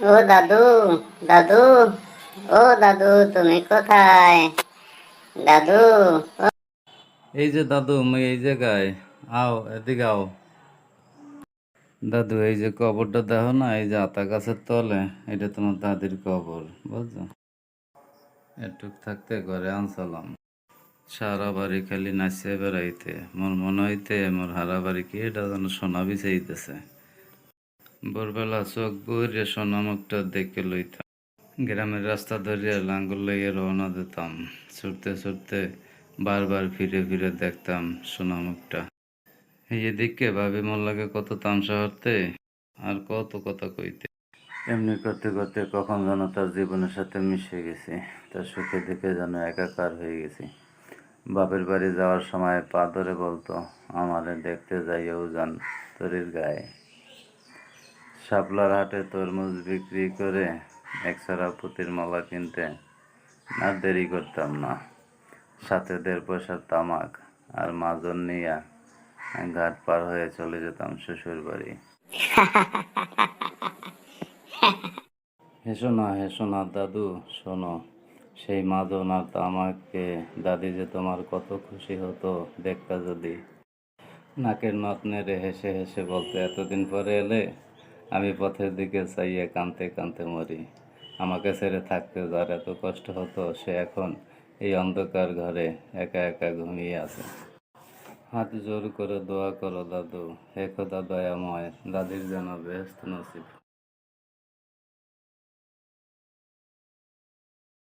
ও দাদু দাদু, ও দাদু, তুমি কোথায়? দাদু এই যে দাদু, মই এই জায়গায়। আও, এদিকে আও। দাদু, এই যে কবরটা দেখো না, এই যে আতা গাছের তলে, এটা তোমার দাদির কবর, বুঝছ? এটুক থাকতে ঘরে আনসালাম সারা বাড়ি খালি নাচিয়ে বেড়াইতে, মোর মনে হইতে মোর হারা বাড়ি কি এটা যেন সোনা বিছাইতেছে। ভোরবেলা চোখ বইরে সোনা মুখটা দেখে লইতাম। গ্রামের রাস্তা ধরিয়া লাঙ্গল লইয়ে রওনা দিতাম। ছুটতে ছুটতে বারবার ফিরে ফিরে দেখতাম সোনা মুখটা। এই এদিকে ভাবি, মোর লাগে কত তামসা হতে আর কত কথা কইতে? এমনি করতে করতে কখন যেন তার জীবনের সাথে মিশে গেছি। তার সুখে দেখে যেন একাকার হয়ে গেছি। বাপের বাড়ি যাওয়ার সময় পা ধরে বলতো, আমারে দেখতে যাইও যান তোরের গায়ে। শাপলার হাটে তরমুজ বিক্রি করে একসারা পুতির মালা কিনতে না দেরি করতাম না। সাথে দেড় পয়সার তামাক আর মাজন নিয়া ঘাট পার হয়ে চলে যেতাম শ্বশুর বাড়ি হেসো না হেসো না দাদু, শোনো, সেই মাজন আর তামাককে দাদি যে তোমার কত খুশি হতো, দেখতা যদি। নাকের নথ নেড়ে হেসে হেসে বলতে, এতদিন পরে এলে আমি পথের দিকে চাইয়ে কাঁদতে কাঁদতে মরি। আমাকে ছেড়ে থাকতে যার এত কষ্ট হতো, সে এখন এই অন্ধকার ঘরে একা একা ঘুমিয়ে আছে। হাত জোর করে দোয়া করো দাদু। হে খোদা দয়াময়, দাদির যেন বেহস্ত নসিব।